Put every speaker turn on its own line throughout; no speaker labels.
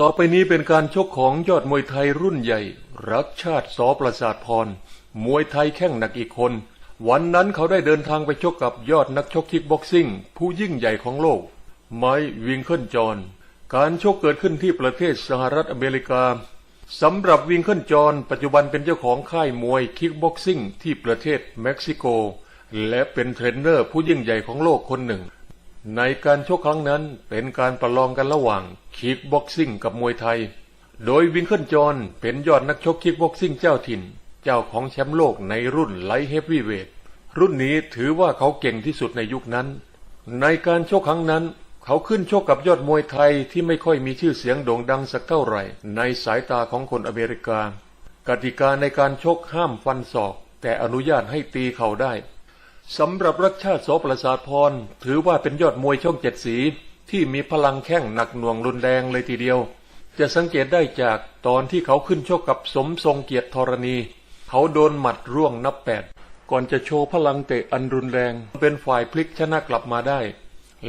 ต่อไปนี้เป็นการชกของยอดมวยไทยรุ่นใหญ่ รักชาติสอประสาทพร มวยไทยแข้งหนักอีกคน วันนั้นเขาได้เดินทางไปชกกับยอดนักชกคิกบ็อกซิ่ง ผู้ยิ่งใหญ่ของโลก ไมค์วิงเคิลจอห์นการชกเกิดขึ้นที่ประเทศสหรัฐอเมริกาสำหรับวิงเคิลจอห์นปัจจุบันเป็นเจ้าของค่ายมวยคิกบ็อกซิ่งที่ประเทศเม็กซิโก และเป็นเทรนเนอร์ผู้ยิ่งใหญ่ของโลกคนหนึ่ง ในการชกครั้งนั้นเป็นการประลองกันระหว่างคิกบ็อกซิ่งกับมวยไทย โดยวิงเคิลจอนเป็นยอดนักชกคิกบ็อกซิ่งเจ้าถิ่น เจ้าของแชมป์โลกในรุ่นไลท์เฮฟวีเวทรุ่นนี้ถือว่าเขาเก่งที่สุดในยุคนั้น ในการชกครั้งนั้นเขาขึ้นชกกับยอดมวยไทยที่ไม่ค่อยมีชื่อเสียงโด่งดังสักเท่าไหร่ ในสายตาของคนอเมริกา กติกาในการชกห้ามฟันศอก แต่อนุญาตให้ตีเข่าได้ สำหรับรักชาติโสประสาทพร ถือว่าเป็นยอดมวยช่องเจ็ดสีที่มีพลังแข้งหนักหน่วงรุนแรงเลยทีเดียว จะสังเกตได้จากตอนที่เขาขึ้นชกกับสมทรงเกียรติธรณี เขาโดนหมัดร่วงนับแปดก่อนจะโชว์พลังเตะอันรุนแรง เป็นฝ่ายพลิกชนะกลับมาได้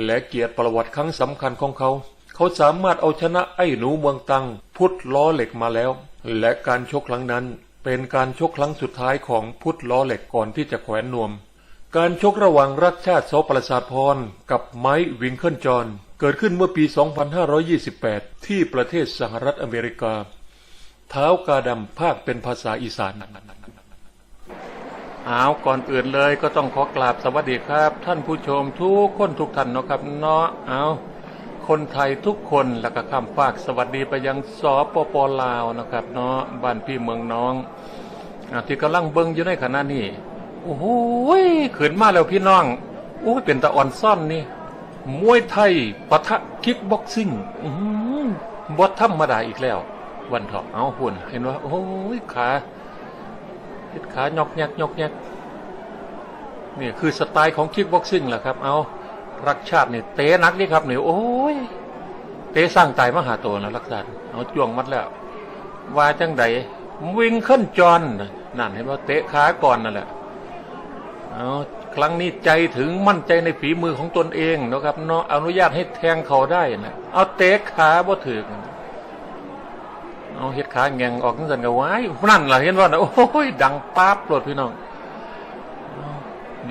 และเกียรติประวัติครั้งสำคัญของเขา เขาสามารถเอาชนะไอ้หนูเมืองตังพุทธล้อเหล็กมาแล้ว และการชกครั้งนั้นเป็นการชกครั้งสุดท้ายของพุทธล้อเหล็กก่อนที่จะแขวนนวม การชกระหว่างรักชาติโสประสาทพร กับไมค์วิงเคิลจอนเกิดขึ้นเมื่อปี 2528 ที่ประเทศสหรัฐอเมริกา เท้ากาดำภาคเป็นภาษาอีสานเอาก่อนอื่นเลยก็ต้องขอกราบสวัสดีครับ ท่านผู้ชมทุกคนทุกท่านนะครับเนาะเอาคนไทยทุกคนแล้วก็ข้ามฝากสวัสดีไปยังสปปลาวนะครับเนาะบ้านพี่เมืองน้องอที่กำลังเบิ่งอยู่ในขณะนี้ โอ้โหขึ้นมาแล้วพี่น้อง โอ้ยเป็นตะอ่อนซ่อนนี่ มวยไทยปะทะคิกบ็อกซิ่งอื้อหือบอธรรมดาอีกแล้ว วันเถาะเอาหุ่นเห็นว่า โอ้ยขาเห็ดขายอกแยกยอกแยกนี่คือสไตล์ของคิกบ็อกซิ่งแหละครับ เอารักชาตินี่เตะนักนี่ครับเนี่ยโอ้ย เตะสร้างตายมหาโตนะรักษาเอาจ้วงมัดแล้ว ว่าจังใดวิ่งขึ้นจอนนั่นเห็นว่าเตะขาก่อนนั่นแหละ เอาครั้งนี้ใจถึงมั่นใจในฝีมือของตนเองนะครับเนาะอนุญาตให้แทงเขาได้นะเอาเตะขาบ่ถึงเอาเฮ็ดขาแงงออกนั่นสันก็ไว้นั่นล่ะเห็นว่านะโอ้ยดังป๊าบปรดพี่น้อง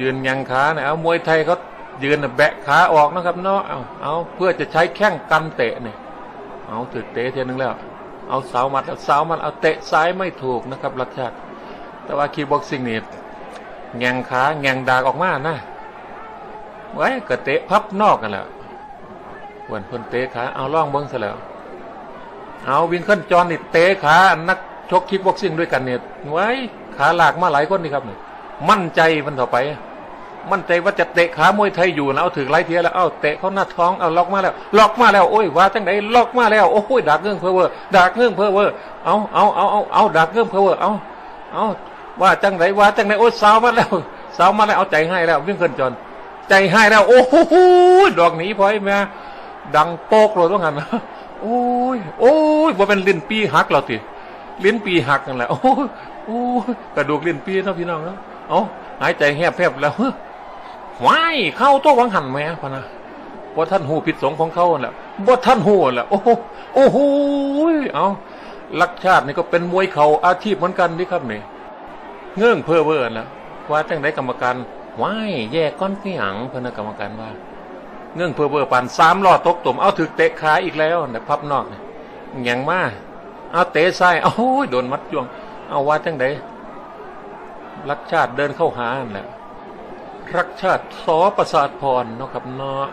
ยืนแงงขาเนี่ยเอามวยไทยเขายืนน่ะแบะขาออกนะครับเนาะเอาเอาเพื่อจะใช้แข้งกันเตะเนี่ยเอาถึกเตะเทียนึงแล้ว เอาเสามัดแล้วเสามันเอาเตะซ้ายไม่ถูกนะครับรักชาติแต่ว่าคีบ็อกซิ่งนี่ แงงขาแงงดากออกมานะไว้ก็เตะพับนอกกันแหละวันพนเตะขาเอาล่องเบิ้งซะแล้ว เอาวินเคิลจอนนี่เตะขานักชกคิกบ็อกซิ่งด้วยกันเนี่ยไว้ขาหลากมาหลายคนนี่ครับนี่มั่นใจมันต่อไป มั่นใจว่าจะเตะขามวยไทยอยู่นะเอาถึงไล่เทียแล้วเอาเตะเขาหน้าท้องเอาล็อกมาแล้ว ล็อกมาแล้วโอ้ยว่าจังไหนล็อกมาแล้วโอ้ยดักเงื่องเพอเวอร์ดักเงื่องเพอเวอร์เอาเอาเอาเอาเอาดักเงื่องเพอเวอร์เอาเอา ว่าจังไหนว่าจังไหนโอ้ยสาวมาแล้วสาวมาแล้วเอาใจให้แล้ว วิ่งขึ้นจน ใจให้แล้ว โอ้โหดอกหนีพอยแม่ดังโป๊กเลยว่างั้นนะโอ้ยโอ้ยว่าเป็นลิ้นปีหักเราติลิ้นปีหักนั่นแหละโอ้ยโอ้กระดูกลิ้นปีเนาะพี่น้องเนาะเอาหายใจแหบแผบแล้วว้ายเข้าตัววังหันแม่พะนะว่าท่านหูผิดสงของเขาแหละว่าท่านหูแหละโอ้โหโอ้โหเอาลักชาตินี่ก็เป็นมวยเข่าอาชีพเหมือนกันนี่ครับเนี่ย เงื่องเพ้อเวอร์นะว่าจังไดกรรมการว้ายแยกก้อนขี้หังเพนนกรรมการว่า เงื่องเพ้อเวอร์ปันสามล้อตกตุ่มเอาถึกเตะขาอีกแล้วนะพับนอกเนี่ยแงงมาเอาเตะซ้เอาโอ้ยโดนมัดจวง เอาว่าจังไดรักชาติเดินเข้าหานั่นแหละรักชาติสอประสาทพรเนาะครับเนาะ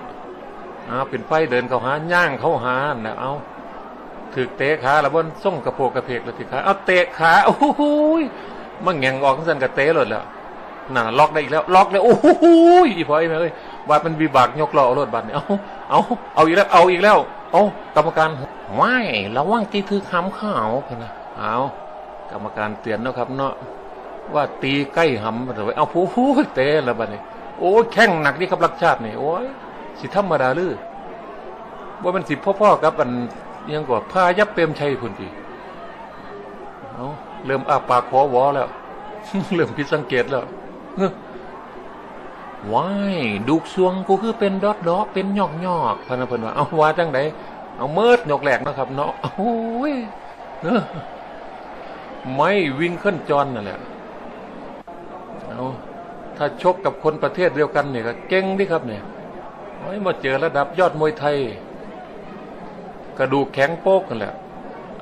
เอาเป็นไฟเดินเข้าหาย่างเข้าหาน่ะเอาถึกเตะขาแล้วบนส่งกระโปงกระเพกแล้วทีขาเอาเตะขาโอ้โห มันแงงออกทั้งสันกระเตะหลดแล้วน่ะล็อกได้อีกแล้ว ล็อกเลยโอ้โหอีพอยแม่เอ้ยว่ามันวิบากยกล้อเอารถบัตรเนี่ยเอาเอาเอาอีกแล้วเอาอีกแล้วเอากรรมการไม่ระวังตีถือคำข่าวนะเอากรรมการเตือนนะครับ เนาะว่าตีใกล้หำมันเลยเอาผู้หูเตะแล้วบัดนี้โอ้แข้งหนักนี่ครับรักชาตินี่โอ้ยสิธรรมดาลือว่ามันสิพ่อๆกับอันยังกว่าพายับเปรมชัยพุ่นทีเอา เริ่มอ้าปากขอวอแล้ว เริ่มผิดสังเกตแล้วเฮ้ว้ายดูกซวงกูคือเป็นดอดดอเป็นหยอกหยอกพะนเพิ่นว่าเอาว่าจังไดเอาเมิดหยอกแหลกนะครับ เนาะโอ้ยเนอะไม่วิ่งขึ้นจอนนั่นแหละเอาถ้าชกกับคนประเทศเดียวกันเนี่ยก็เก่งดิครับเนี่ยโอ้ยมาเจอระดับยอดมวยไทย กระดูกแข็งโป๊กกันแหละ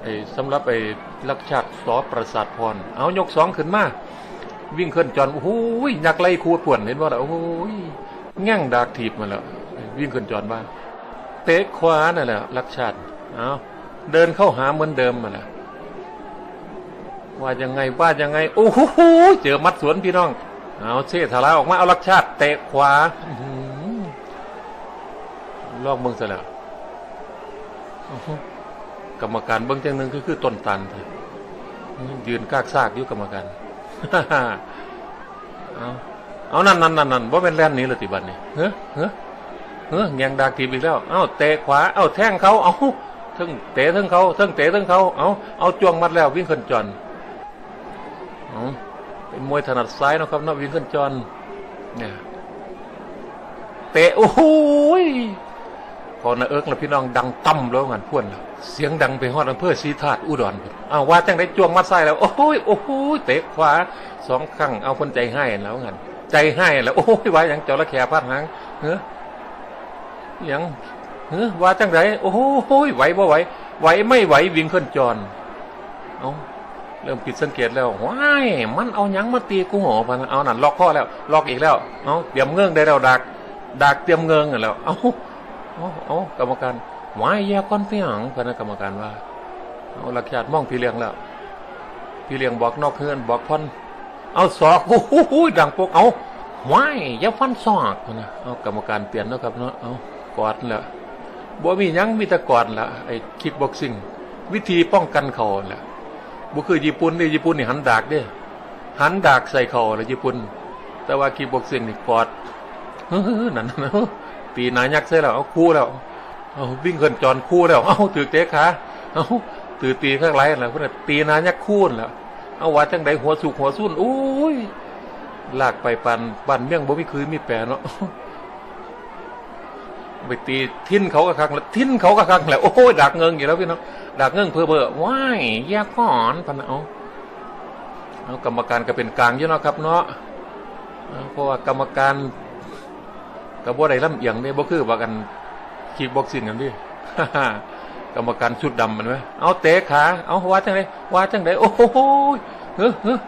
ไอ้สำหรับไอ้ลักชาติสอประสาทพร เอายกสองขึ้นมา วิ่งขึ้นจอนโอ้โหยักไล่คูปวนเห็นว่าโอ้โหแง่งดากถีบมาแล้ว วิ่งขึ้นจอนบ้านเตะขวานั่นแหละลักชาติเอาเดินเข้าหาเหมือนเดิมมาแล้วว่ายังไงว่ายังไง โอ้โหเจอมัดสวนพี่น้อง เอาเชษฐาลาออกมาเอาลักชาติเตะขวาลอกเมืองซะแล้ว กรรมการเบื้องจังหนึ่งก็คือต้นตันเยืนกากซากอยู่กรรมการเอาเอานั่นนั่นนั่นนั่นว่าเป็นแล่นนี้เลยติบันนี่เฮ้อเฮ้อเฮ้อแงงดากทีบอีกแล้ว เอาเตะขวา เอาแทงเขาเอาทั้งเตะทั้งเขาทั้งเตะทั้งเขาเอาเอาจ้วงมัดแล้ววิ่งขึ้นจอนเอาเป็นมวยถนัดซ้ายนะครับนะวิ่งขึ้นจอนเนี่ยเตะโอ้โหย พอนาเอิกแล้วพี่น้องดังตั้มแล้วงันพ่วนแล้วเสียงดังไปฮอดอำเภอศรีธาตุอุดรอ้าวว่าจังได้จวงมัดไส้แล้ว โอ้ยโอ้โหเตะขวาสองครั้งเอาคนใจให้แล้วงันใจให้แล้ว โอ้ยว่าอย่างจระเข้พาดหางเฮ้อหยังเฮ้อว่าจังไรโอ้โหไหวบ่ไหวไหวไม่ไหววิ่งขึ้นจรเอาเริ่มผิดสังเกตแล้วว้ายมันเอายังมาตีกูหัวพันเอานั่นล็อกข้อแล้วล็อกอีกแล้วเอาเตรียมเงื่องได้แล้วดักดักเตรียมเงื่องกันแล้วเอา เอาเอากรรมการหวายแยกก้อนเพียงคณะกรรมการว่าเอาหลักชาติมองพี่เลี้ยงแล้ว พี่เลี้ยงบอกนอกเฮือนบอกพอนเอาศอกโอ้โหดังปกเอาหวายอย่าฟันศอกนะเอากรรมการเปลี่ยนแล้วครับเนาะเอากอดแล้วบ่มียังมีต่กอดละไอ้คิกบ็อกซิ่งวิธีป้องกันเขาแหละบ่คือญี่ปุ่นนี่ญี่ปุ่นนี่หันดากเด้หันดากใส่เขาแล้วญี่ปุ่นแต่ว่าคิกบ็อกซิ่งนี่กอดเฮ้อนั่นนะ ตีหนายักษ์ใช่แล้วเอาคู่แล้วเอาวิ่งเขินจรคู่แล้วเอาถือเตะขาเอาถือตีข้างไรแล้วเพื่อนตีหนายักษ์คู่แล้วเอาว่าจังไดหัวสุกหัวสุ่นโอ้ยลากไปปันปันเมี่ยงบ่มีคือมีแปรเนาะไปตีทิ่นเขากระคังแล้วทิ่นเขากระคังแล้วโอ้ยดักเงิงอยู่แล้วพี่น้องดักเงิงเพื่อเบอร์ว้ายแยกก่อนพันเอาเอากรรมการก็เป็นกลางอยู่เนาะครับเนาะเพราะว่ากรรมการ กับว่าใดลำเอียงเนี่ยบ่คือว่ากันคีกบ็อกซิ่งกันดิกรรมการชุดดำมันไหมเอาเตะขาเอาว่าจังไดว่าจังไดโอ้โหเฮ้อเฮ้อ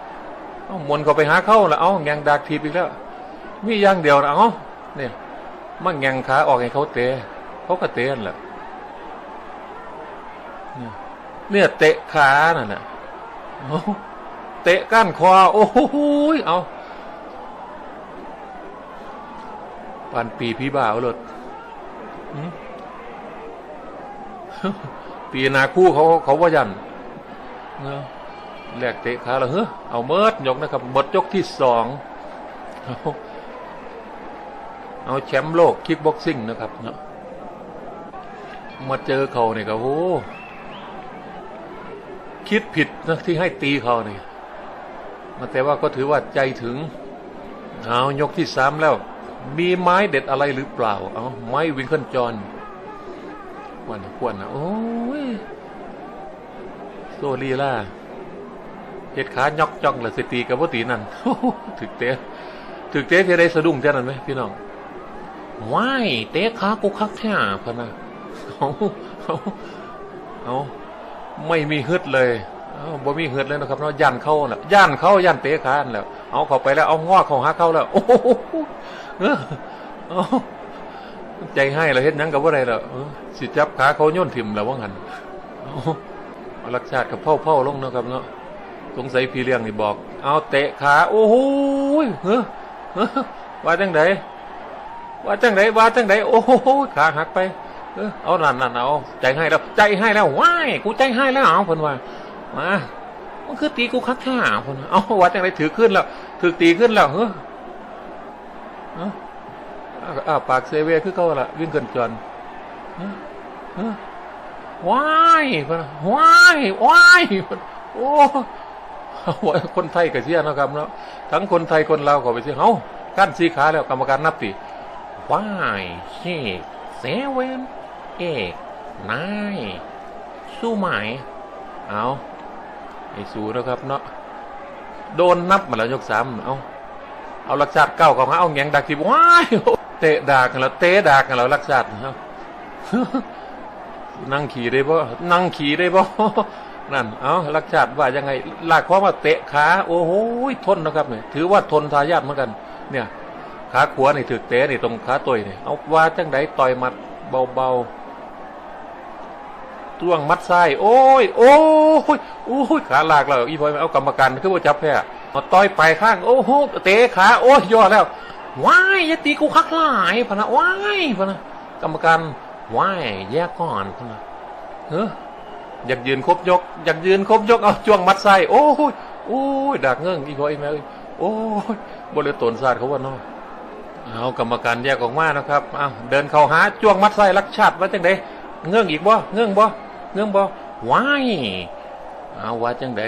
เอามนเขาไปหาเข้าแล้วเอาแงงดากทีบอีกแล้วมีอย่างเดียวนะเอาเนี่ยมันแงงขาออกให้เขาเตะเขาก็เตะนั่นแหละเนี่ยเตะขานั่นน่ะเอาเตะก้านคอโอ้โหเอา ปานปีพี่บ่าวเลยหืมปีนาคู่เขาเขาว่ายันเนอะแลกเตะขาแล้วเฮ้อเอาเมิดยกนะครับหมดยกที่สองเอาแชมป์โลกคิกบ็อกซิ่งนะครับเนาะมาเจอเขาเนี่ยก็โอ้คิดผิดนะที่ให้ตีเขาเนี่ยมาแต่ว่าก็ถือว่าใจถึง เอายกที่สามแล้ว มีไม้เด็ดอะไรหรือเปล่า เอาไม้วิงเคิลจอนควนควนนะโอ้ยโซลีล่าเห็ดขายอกจ้องละสตีกับวตีนั่นถึกเตะถึกเตะที่ได้สะดุ้งเท่านั้นไหมพี่น้องว้ายเตะขากูคักแท้พะนะเอาเอาเอาไม่มีฮึดเลยเบ่มีฮึดเลยนะครับเนาะย่านเข้าน่ะย่านเข้าย่านเตะขานแล้ว เอาเข้าไปแล้วเอางอเข้าหาเข้าแล้ว โอ้ เออใจให้เราเฮ็ดหยังกับว่าไรล่ะเออสิจับขาเขาโย่นถิ่มแล้วว่างันรักชาติกับเผ่าเผ่าลงเนาะครับเนาะสงสัยพี่เลี้ยงนี่บอก เอาเตะขา โอ้โหเฮ้อเฮ้อว่าจังไดว่าจังไดว่าจังไดโอ้โหขาหักไปเออเอานั่นนั่นเอาใจให้แล้ว ใจให้แล้วว้ายกูใจให้แล้วเอาพนว่ามามันคือตีกูคักแค่เพิ่นว่าเอาว่าจังไดถือขึ้นแล้วถือตีขึ้นแล้วเฮ้อ อ้าปากเซเวคือเขาละวิ่งเกินจอนฮ้อเฮ้อว้ายเพิ่นว้ายว้ายเพิ่นโอ้คนไทยก็เสียนะครับเนาะทั้งคนไทยคนลาวก็ไปเสียเฮากั้นสีขาแล้วกรรมการนับติ five six seven eight นายสู้ไหมเอาไอ้สู้แล้วครับเนาะโดนนับมาแล้วยกสามเอา เอาลักษาดเก้าเของเอาแงงดักทีว้ายเตะดากกันแล้วเตะดากกันแล้วลักษาดเอานั่งขี่ได้บ่นั่งขี่ได้บ่นั่น เอาลักชาติว่ายังไงลากคอมาเตะขาโอ้โหทนนะครับเนี่ยถือว่าทนทายาทเหมือนกัน เนี่ย ขาขวานี่ถือเตะนี่ตรงขาต่อยนี่เอาว่าจังไดต่อยมัดเบาๆต้วงมัดซ้โอ้ย โอ้ยโอ้ยขาลากแล้วอีพอยเอากรรมการคือว่าจับแพ้ มาต่อยไปข้าง โอ้โหเตะขาโอ้ยย่อแล้วว้ายยตีกูคักหลายพนะว้ายพนะกรรมการว้ายแยกก่อนพนะเฮ้ออยากยืนครบยก อยากยืนครบยกเอาจ้วงมัดไส้โอ้ยโอ้ยดักเงื่องอีกพออีแม่เอ้ยโอ้ยบริตนศาสตร์เขาว่าน้อเอากรรมการแยกออกมานะครับเอาเดินเข้าหาจ้วงมัดไส้รักชาติว่าจังไดเงื่องอีกบ่เงื่องบ่เงื่องบ่ว้ายเอาว่าจังได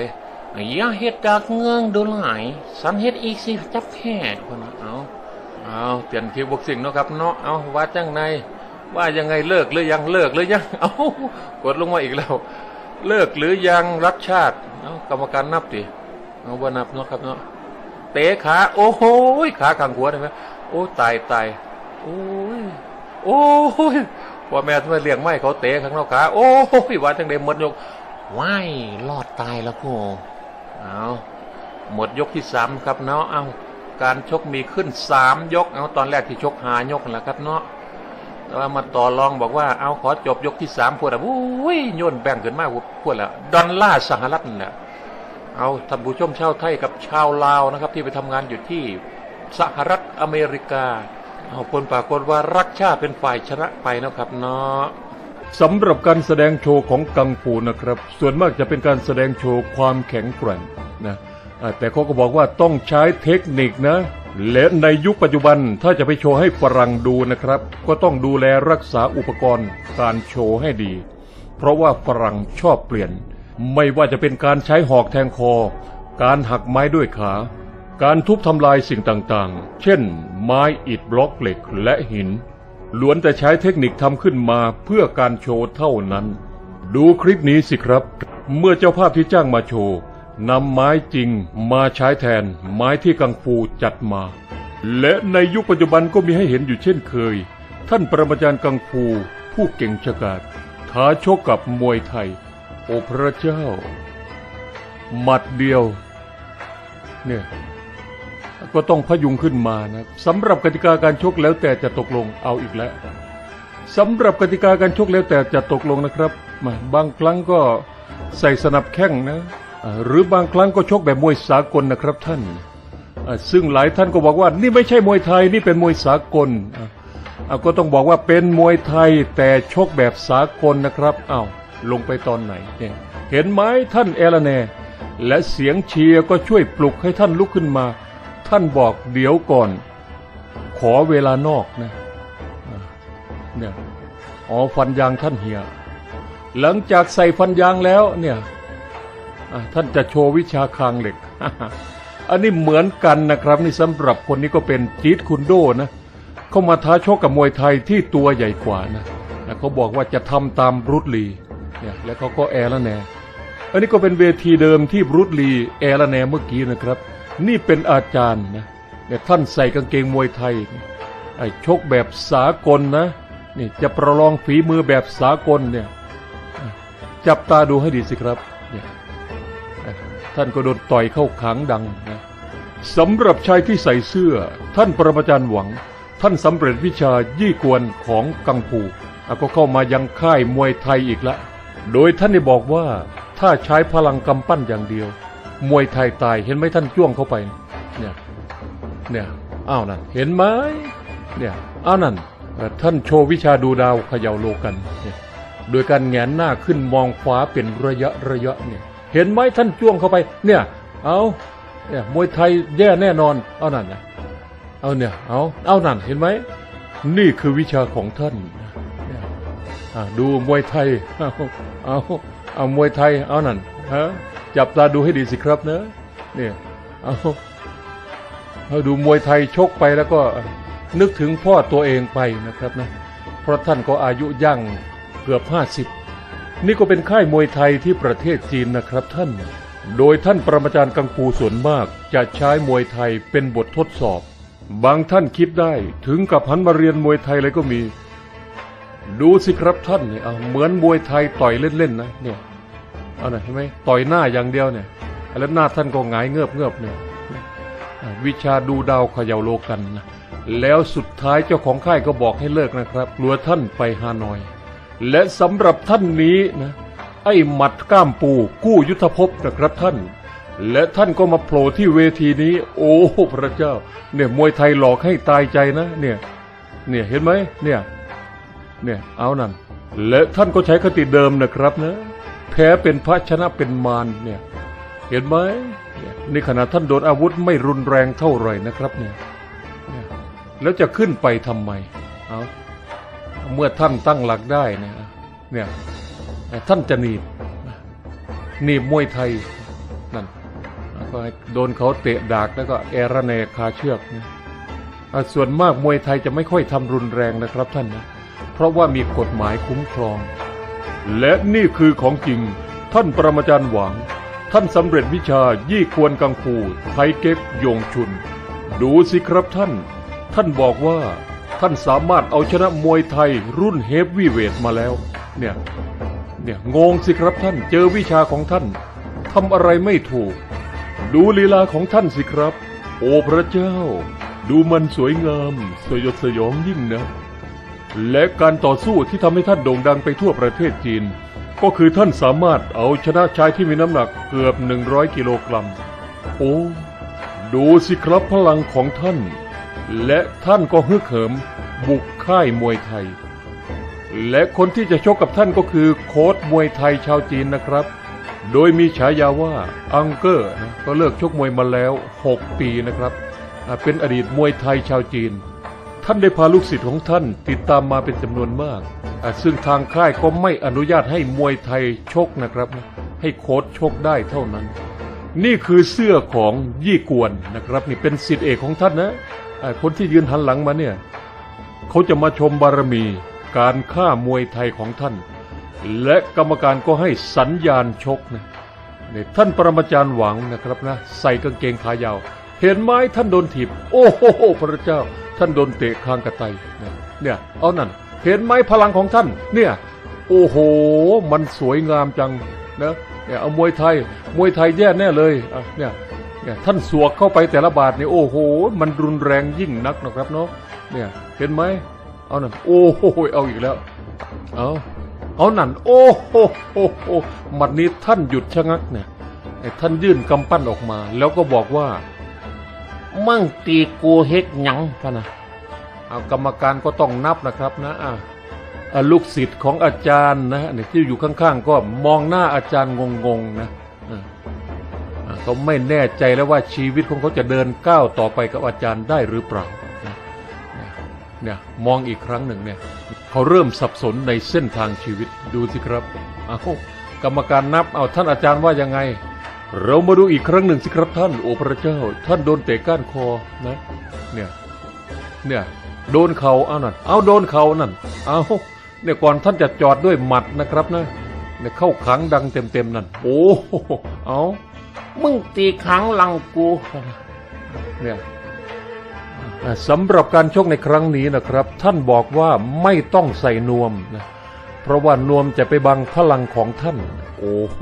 อย่าเฮ็ดดักเงื่งดนหลายสันเฮ็ดอีกสิจับแพ้คนน่ะเอาเอาเตียนคิวบกสิ่งเนาะครับเนาะเอาว่าจังไดว่ายังไงเลิกหรือยังเลิกหรือยังเอากดลงมาอีกแล้ว เลิกหรือยังรักชาติเอากรรมการนับดิเอาว่านับเนาะครับเนาะเตะขาโอ้โหยขาข้างหัวได้ไหมโอ้ตายตายโอ้ยโอ้ยพ่อแม่ทำไมเลี้ยงไม่เขาเตะข้างนอกขาโอ้ยว่าจังเดหมดยกว้ายรอดตายแล้วกู เอาหมดยกที่สามครับเนาะเอาการชกมีขึ้นสามยก เอาตอนแรกที่ชกหายกแหละครับเนาะแต่ว่ามาต่อรองบอกว่าเอาขอจบยกที่สามพวดอะโอ้ยโยนแบ่งขึ้นมากพวดละดอลลาร์สหรัฐนั่นแหละเอาท่านผู้ชมชาวไทยกับชาวลาวนะครับ ที่ไปทำงานอยู่ที่สหรัฐอเมริกาเอาผลปรากฏว่ารักชาติเป็นฝ่ายชนะไปนะครับเนาะ สำหรับการแสดงโชว์ของกังฟูนะครับ ส่วนมากจะเป็นการแสดงโชว์ความแข็งแกร่งนะแต่เขาก็บอกว่าต้องใช้เทคนิคนะ และในยุคปัจจุบันถ้าจะไปโชว์ให้ฝรั่งดูนะครับ ก็ต้องดูแลรักษาอุปกรณ์การโชว์ให้ดี เพราะว่าฝรั่งชอบเปลี่ยน ไม่ว่าจะเป็นการใช้หอกแทงคอ การหักไม้ด้วยขา การทุบทำลายสิ่งต่างๆ เช่น ไม้อิฐบล็อกเหล็กและหิน ล้วนแต่ใช้เทคนิคทำขึ้นมาเพื่อการโชว์เท่านั้น ดูคลิปนี้สิครับ เมื่อเจ้าภาพที่จ้างมาโชว์นำไม้จริงมาใช้แทนไม้ที่กังฟูจัดมา และในยุคปัจจุบันก็มีให้เห็นอยู่เช่นเคย ท่านประมาจารย์กังฟูผู้เก่งชะกาจท้าชกกับมวยไทย โอพระเจ้า หมัดเดียว เนี่ย ก็ต้องพยุงขึ้นมานะสำหรับกติกาการชกแล้วแต่จะตกลงเอาอีกแล้วสำหรับกติกาการชกแล้วแต่จะตกลงนะครับมาบางครั้งก็ใส่สนับแข้งนะหรือบางครั้งก็ชกแบบมวยสากลนะครับท่าน ซึ่งหลายท่านก็บอกว่านี่ไม่ใช่มวยไทยนี่เป็นมวยสากลก็ต้องบอกว่าเป็นมวยไทยแต่ชกแบบสากลนะครับอ้าวลงไปตอนไหนเนี่ยเห็นไหมท่านเอลาแนและเสียงเชียร์ก็ช่วยปลุกให้ท่านลุกขึ้นมา ท่านบอกเดี๋ยวก่อน ขอเวลานอกนะเนี่ยอ๋อฟันยางท่านเหียหลังจากใส่ฟันยางแล้วเนี่ยท่านจะโชว์วิชาคางเหล็ก อันนี้เหมือนกันนะครับ นี่สำหรับคนนี้ก็เป็นจีดคุนโดนะเข้ามาท้าชกกับมวยไทยที่ตัวใหญ่กว่านะแล้วเขาบอกว่าจะทำตามบรุษลีเนี่ยแล้วเขาก็แอร์แล้วแนอันนี้ก็เป็นเวทีเดิมที่บรุษลีแอร์แล้วแนเมื่อกี้นะครับ นี่เป็นอาจารย์นะเนี่ยท่านใส่กางเกงมวยไทยไอ้ชกแบบสากลนะนี่จะประลองฝีมือแบบสากลเนี่ยจับตาดูให้ดีสิครับเนี่ยท่านก็โดนต่อยเข้าขังดังนะสำหรับชายที่ใส่เสื้อ ท่านปรมาจารย์หวัง ท่านสำเร็จวิชายี่กวนของกังฟูอะก็เข้ามายังค่ายมวยไทยอีกละ โดยท่านได้บอกว่าถ้าใช้พลังกำปั้นอย่างเดียว มวยไทยตายเห็นไหมท่านจ้วงเข้าไป เนี่ยเนี่ยอ้าวนั่นเห็นไหมเนี่ยอ้าวนั่นท่านโชว์วิชาดูดาวเขย่าโลกันเนี่ยโดยการแงนหน้าขึ้นมองฟ้าเป็นระยะระยะเนี่ยเห็นไหมท่านจ้วงเข้าไป เนี่ย เอาเนี่ยมวยไทยแย่แน่นอน เอานั่นนะเอาเนี่ยเอาเอานั่นเห็นไหมนี่คือวิชาของท่านดูมวยไทยเอาเอาเอามวยไทยเอานั่นฮะ จับตาดูให้ดีสิครับเนอะเนี่ยเอาเอาดูมวยไทยชกไปแล้วก็นึกถึงพ่อตัวเองไปนะครับนะเพราะท่านก็อายุย่างเกือบห้าสิบนี่ก็เป็นค่ายมวยไทยที่ประเทศจีนนะครับท่าน โดยท่านประมาจารย์กังฟูส่วนมากจะใช้มวยไทยเป็นบททดสอบ บางท่านคิดได้ถึงกับหันมาเรียนมวยไทยเลยก็มี ดูสิครับท่านเนี่ยเอาเหมือนมวยไทยต่อยเล่นๆนะเนี่ย เอาหน่อยเห็นไหมต่อยหน้าอย่างเดียวเนี่ยแล้วหน้าท่านก็หงายเงือบเงือบเนี่ยวิชาดูดาวเขย่าโลกันนะแล้วสุดท้ายเจ้าของค่ายก็บอกให้เลิกนะครับกลัวท่านไปฮานอย และสำหรับท่านนี้นะไอ้หมัดก้ามปูกู้ยุทธภพนะครับท่าน และท่านก็มาโผล่ที่เวทีนี้ โอ้พระเจ้า เนี่ยมวยไทยหลอกให้ตายใจนะ เนี่ย เนี่ยเห็นไหมเนี่ย เนี่ยเอานั่นและท่านก็ใช้คติเดิมนะครับนะ แพ้เป็นพระชนะเป็นมารเนี่ย เห็นไหมเนี่ยนี่ขณะท่านโดนอาวุธไม่รุนแรงเท่าไหร่นะครับเนี่ยเนี่ยแล้วจะขึ้นไปทำไมเอาเมื่อท่านตั้งหลักได้นะเนี่ยท่านจะหนีบหนีบมวยไทยนั่นก็โดนเขาเตะดากแล้วก็แอระเนคาเชือกนะอ่าส่วนมากมวยไทยจะไม่ค่อยทำรุนแรงนะครับท่านนะเพราะว่ามีกฎหมายคุ้มครอง และนี่คือของจริง ท่านปรมาจารย์หวัง ท่านสำเร็จวิชายี่ควรกังฟูไทเก็กโยงชุน ดูสิครับท่าน ท่านบอกว่า ท่านสามารถเอาชนะมวยไทยรุ่นเฮฟวีเวทมาแล้ว เนี่ยเนี่ยงงสิครับท่านเจอวิชาของท่านทำอะไรไม่ถูก ดูลีลาของท่านสิครับ โอ้พระเจ้า ดูมันสวยงาม สยดสยองยิ่งนะ และการต่อสู้ที่ทำให้ท่านโด่งดังไปทั่วประเทศจีน ก็คือท่านสามารถเอาชนะชายที่มีน้ำหนักเกือบ 100 กิโลกรัม โอ้ ดูสิครับพลังของท่าน และท่านก็ฮึกเหิม บุกค่ายมวยไทย และคนที่จะชกกับท่านก็คือโค้ชมวยไทยชาวจีนนะครับ โดยมีฉายาว่าอังเกอร์นะก็เลิกชกมวยมาแล้ว 6 ปีนะครับ เป็นอดีตมวยไทยชาวจีน ท่านได้พาลูกศิษย์ของท่านติดตามมาเป็นจำนวนมากอซึ่งทางค่ายก็ไม่อนุญาตให้มวยไทยชกนะครับ ให้โค้ชชกได้เท่านั้น นี่คือเสื้อของยี่กวนนะครับ นี่เป็นศิษย์เอกของท่านนะคนที่ยืนหันหลังมาเนี่ยเขาจะมาชมบารมีการฆ่ามวยไทยของท่าน และกรรมการก็ให้สัญญาณชกนะท่านปรมาจารย์หวังนะครับนะใส่กางเกงขายาว เห็นไหมท่านโดนถีบ โอ้โหพระเจ้า ท่านโดนเตะคางกระไตเนี่ยเนี่ยเอานั่น เห็นไหมพลังของท่าน เนี่ย โอ้โห มันสวยงามจังนะเนี่ยเอามวยไทย มวยไทยแย่แน่เลยอะเนี่ยเนี่ยท่านสวกเข้าไปแต่ละบาทเนี่ยโอ้โห มันรุนแรงยิ่งนักนะครับเนาะเนี่ยเห็นไหมเอานั่นโอ้โหเอาอีกแล้วเอาเอานั่นโอ้โหโอ้โหมัดนี้ท่านหยุดชะงักเนี่ยท่านยื่นกำปั้นออกมา แล้วก็บอกว่า มั่งตีกูเฮ็ดหยังพะนะเอากรรมการก็ต้องนับนะครับนะอะลูกศิษย์ของอาจารย์นะเนี่ยที่อยู่ข้างๆ ก็มองหน้าอาจารย์งงๆนะเขาไม่แน่ใจแล้วว่าชีวิตของเขาจะเดินก้าวต่อไปกับอาจารย์ได้หรือเปล่าเนี่ยเนี่ยมองอีกครั้งหนึ่งเนี่ยเขาเริ่มสับสนในเส้นทางชีวิตดูสิครับเอากรรมการนับเอาท่านอาจารย์ว่ายังไง เรามาดูอีกครั้งหนึ่งสิครับท่าน โอพระเจ้า ท่านโดนเตะก้านคอนะ เนี่ย เนี่ย โดนเขาเอานั่น เอาโดนเขานั่น เอาเนี่ยก่อนท่านจะจอดด้วยหมัดนะครับนะเนี่ยเข้าขังดังเต็มๆนั่น โอ้โหเอามึงตีขังลังกู เนี่ยสำหรับการชกในครั้งนี้นะครับ ท่านบอกว่าไม่ต้องใส่นวมนะ เพราะว่านวมจะไปบังพลังของท่าน โอ้โห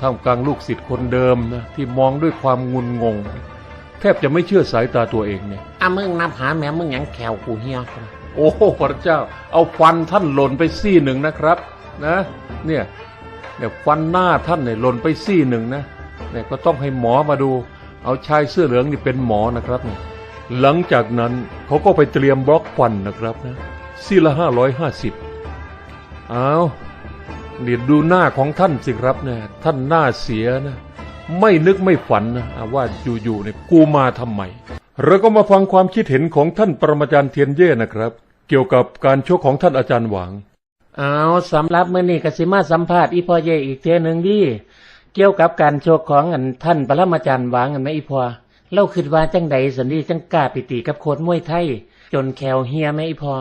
ท่ามกลางลูกศิษย์คนเดิมนะที่มองด้วยความงุนงง แทบจะไม่เชื่อสายตาตัวเองเนี่ย
อะมึงนับหาแม่มึงหยังแขวกูเฮีย
โอ้โหพระเจ้า เอาฟันท่านหล่นไปซี่หนึ่งนะครับนะเนี่ยเนี่ยฟันหน้าท่านเนี่ยหล่นไปซี่หนึ่งนะเนี่ยก็ต้องให้หมอมาดู เอาชายเสื้อเหลืองนี่เป็นหมอนะครับเนี่ยหลังจากนั้นเขาก็ไปเตรียมบล็อกฟันนะครับนะซี่ละห้าร้อยห้าสิบเอาเดี๋ยวดูหน้าของท่านสิครับเนี่ยท่านหน้าเสียนะ ไม่นึกไม่ฝันนะอะว่าอยู่ๆเนี่ยกูมาทำไมเราก็มาฟังความคิดเห็นของท่านปรมาจารย์เทียนเย่นะครับ เกี่ยวกับการชกของท่านอาจารย์หวาง
เอาสำหรับมื้อนี้ก็สิมาสัมภาษณ์อีพ่อเย่อีกเทื่อหนึงดิเกี่ยวกับการโชคของอันท่านปรมาจารย์หวางอันแม่อีพ่อเล่าคิดว่าจังใดสันดีจังกล้าปิติกับโคดมวยไทย จนแขวเฮียแม่อีพ่อ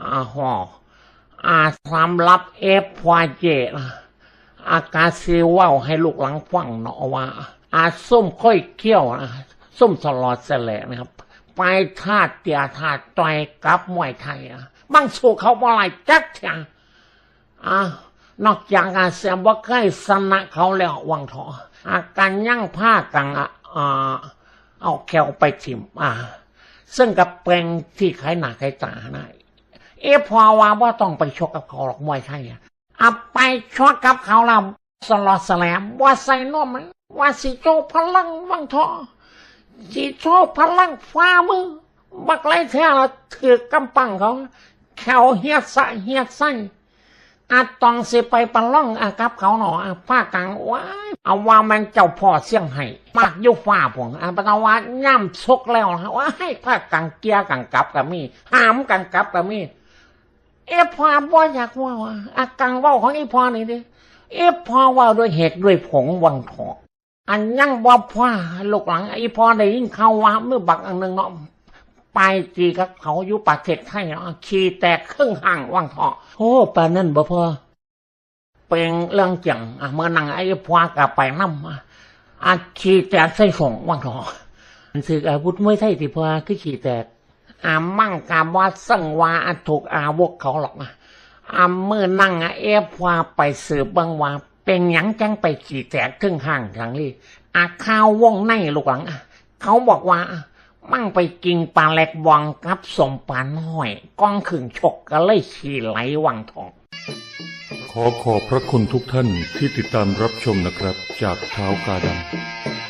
อ้าวฮ ออาสำหรับเอฟวาเจอากาซีว่าให้ลูกหลังฟังเนาะว่า อาส้มค่อยเคี้ยวนะส้มสลอดเสลนะครับ ไปทาดเตียทาดต่อยกับมวยไทยนะบังสู้เขาบ่ไรจักเถียงอ่านอกจากอาเซียนว่าใกล้สนะเขาแล้ววังทออาการยั่งผ้ากังอะอ่าเอาแควไปทิมอ่าซึ่งกับแปลงที่ขายหนาขายตานะ เอพอว่าว่าต้องไปชกกับเขาหรอกมวยไทยอะเอาไปชกกับเขาแล้วสลอดแสลมว่าใส่นวมมันว่าสิโจพลังวังทอสิโจพลังฟ้ามือบักไรแท้ละถือกำปังเขาแขวเฮียสะเฮียไส้อาต้องสิไปปะล่องอากับเขาหนออาผ้ากลางว้ายเอาว่ามันเจ้าพ่อเสี่ยงไห้มากยุฟ้าผงอาปตว่าย่ำซกแล้วว่าให้ผ้ากลางเกียร์กลางกับกับมีหามกลางกับกับมี เอฟพอบ่อยากว่าว่าอากังเว่าของอีพอนี่ดิเอฟพอเว่าด้วยเหตุด้วยผงวังทองอันยังว่าพ่อลูกหลังไอีพอได้ยินเขาว่าเมื่อบักอันหนึ่งเนาะไปจีกับเขาอยู่ประเทศไทยเนาะขี่แตกครึ่งห่างวังทองโอ้ปานนั่นบ่พอเป็นเรื่องจังอะเมื่อนั่งไอ้พอกับไปนั่มาอาขี่แตกใส่ส่งวังทองมันสึกอาวุธมวยไทยที่พอคือขี่แตก อามั่งกาว่าสังวาอถูกอาวกเขาหรอกนะอาเมื่อนั่งเอฟว่าไปสืบบังว่า เป็นยังจังไปขี่แตกถึงห้างทางนี้อาข้าววงในลูกหลังเขาบอกว่า มั่งไปกินปลาแหลกวังกับสมปาน้อยก้องขึงฉกก็เลยขี่ไหลวังทอง
ขอขอบพระคุณทุกท่านที่ติดตามรับชมนะครับ จากเท้ากาดำ